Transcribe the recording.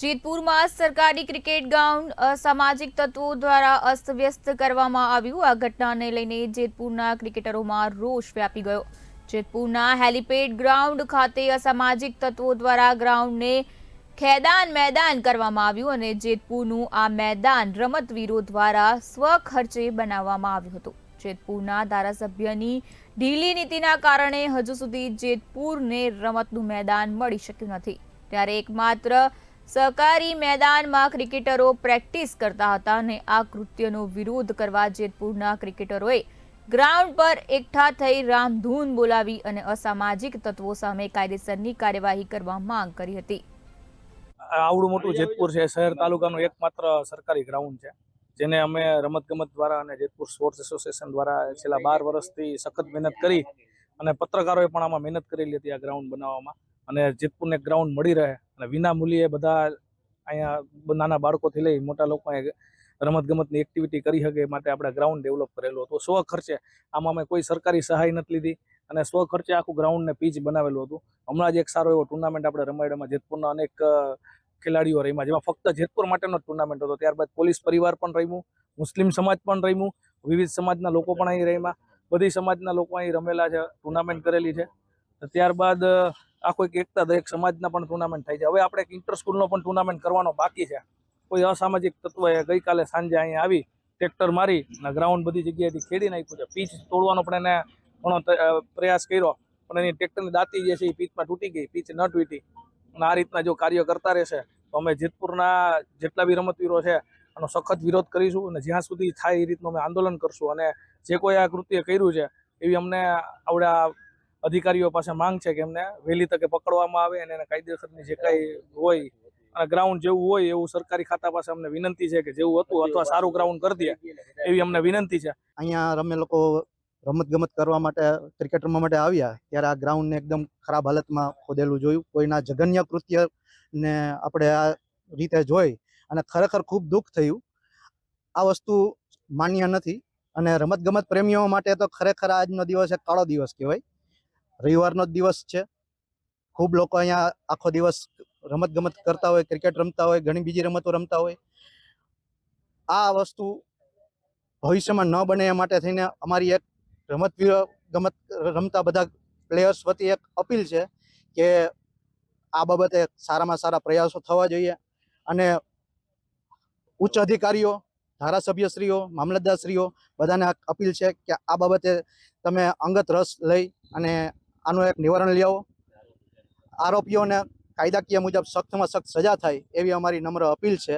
જેતપુરમાં સરકારી cricket ground સામાજિક તત્વો દ્વારા અસ્તવ્યસ્ત કરવામાં આવ્યું. આ ઘટનાને લઈને જેતપુરના ક્રિકેટરોમાં રોષ વ્યાપી ગયો. જેતપુરના હેલિપેડ ગ્રાઉન્ડ ખાતે અસામાજિક તત્વો દ્વારા ગ્રાઉન્ડને ખેદાન મેદાન કરવામાં આવ્યું અને જેતપુરનું આ મેદાન રમતવીરો દ્વારા સ્વખર્ચે બનાવવામાં આવ્યું હતું. જેતપુરના ધારાસભ્યની ઢીલી નીતિના કારણે હજુ સુધી જેતપુરને રમતનું મેદાન મળી શક્યું નથી. ત્યારે એકમાત્ર સહકારી મેદાનમાં ક્રિકેટરો પ્રેક્ટિસ કરતા હતા અને આ કૃત્યનો વિરોધ કરવા જેતપુરના ક્રિકેટરોએ ગ્રાઉન્ડ પર એકઠા થઈ રામધૂન બોલાવી અને અસામાજિક તત્વો સામે કાયદેસરની કાર્યવાહી કરવા માંગ કરી હતી. આવડું મોટું જેતપુર છે, શહેર તાલુકાનું એકમાત્ર સરકારી ગ્રાઉન્ડ છે, જેને અમે રમતગમત દ્વારા અને જેતપુર સ્પોર્ટ્સ એસોસિએશન દ્વારા છેલ્લા બાર વર્ષથી સખત મહેનત કરી અને પત્રકારોએ પણ આમાં મહેનત કરેલી હતી આ ગ્રાઉન્ડ બનાવવામાં. અને જેતપુરને ગ્રાઉન્ડ મળી રહે અને વિના મૂલ્યે બધા અહીંયા નાના બાળકોથી લઈ મોટા લોકોએ રમતગમતની એક્ટિવિટી કરી શકે માટે આપણે ગ્રાઉન્ડ ડેવલપ કરેલું હતું. સ્વ ખર્ચે આમાં અમે કોઈ સરકારી સહાય નથી લીધી અને સ્વ ખર્ચે આખું ગ્રાઉન્ડને પીચ બનાવેલું હતું. હમણાં જ એક સારો એવો ટુર્નામેન્ટ આપણે રમાડ્યામાં જેતપુરના અનેક ખેલાડીઓ રમ્યા, જેમાં ફક્ત જેતપુર માટેનો ટુર્નામેન્ટ હતો. ત્યારબાદ પોલીસ પરિવાર પણ રમ્યું, મુસ્લિમ સમાજ પણ રમ્યું, વિવિધ સમાજના લોકો પણ અહીં રમ્યા. બધી સમાજના લોકો અહીં રમેલા છે ટુર્નામેન્ટ કરેલી છે. ત્યારબાદ અ, કોઈક એકતા દરેક સમાજના પણ ટુર્નામેન્ટ થાય છે. હવે આપણે એક ઇન્ટર પણ ટુર્નામેન્ટ કરવાનો બાકી છે. કોઈ અસામાજિક તત્વએ ગઈકાલે સાંજે અહીંયા આવી ટ્રેક્ટર મારી અને ગ્રાઉન્ડ બધી જગ્યાએથી ખેડી નાખ્યું છે. પીચ તોડવાનો પણ એને ઘણો પ્રયાસ કર્યો. પણ એની ટ્રેક્ટરની દાંતી જે છે એ પીચમાં તૂટી ગઈ પીચ ન તૂટી. અને આ રીતના જો કાર્ય કરતા રહેશે તો અમે જેતપુરના જેટલા બી રમતવીરો છે આનો સખત વિરોધ કરીશું અને જ્યાં સુધી થાય એ રીતનું અમે આંદોલન કરશું. અને જે કોઈ આ કૃત્ય કર્યું છે એવી અમને આવડા અધિકારીઓ પાસે માંગ છે કે એમને વહેલી તકે પકડવામાં આવે અને એને કાયદેસરની જે કાંઈ હોય અને ગ્રાઉન્ડ જેવું હોય એવું સરકારી ખાતા પાસે અમને વિનંતી છે કે જેવું હતું અથવા સારું ગ્રાઉન્ડ કરી દે એવી અમને વિનંતી છે. અહીંયા અમે લોકો રમત ગમત કરવા માટે ક્રિકેટ રમવા માટે આવ્યા ત્યારે આ ગ્રાઉન્ડને એકદમ ખરાબ હાલતમાં ખોદેલું જોયું. કોઈના જઘન્ય કૃત્ય ને આપણે આ રીતે જોઈ અને ખરેખર ખૂબ દુઃખ થયું. આ વસ્તુ માન્ય નથી અને રમત ગમત પ્રેમીઓ માટે તો ખરેખર આજનો દિવસ એક કાળો દિવસ કહેવાય. રવિવારનો જ દિવસ છે. ખૂબ લોકો અહીંયા આખો દિવસ રમત ગમત કરતા હોય, ક્રિકેટ રમતા હોય, ઘણી બીજી રમતો રમતા હોય. આ વસ્તુ ભવિષ્યમાં ન બને એ માટે થઈને અમારી એક રમત ગમત રમતા બધા પ્લેયર્સ વતી એક અપીલ છે કે આ બાબતે સારામાં સારા પ્રયાસો થવા જોઈએ અને ઉચ્ચ અધિકારીઓ, ધારાસભ્યશ્રીઓ, મામલતદારશ્રીઓ બધાને અપીલ છે કે આ બાબતે તમે અંગત રસ લઈ અને આનું એક નિવારણ લઈ આવો. આરોપીઓને કાયદાકીય મુજબ સખ્તમાં સખ્ત સજા થાય એવી અમારી નમ્ર અપીલ છે.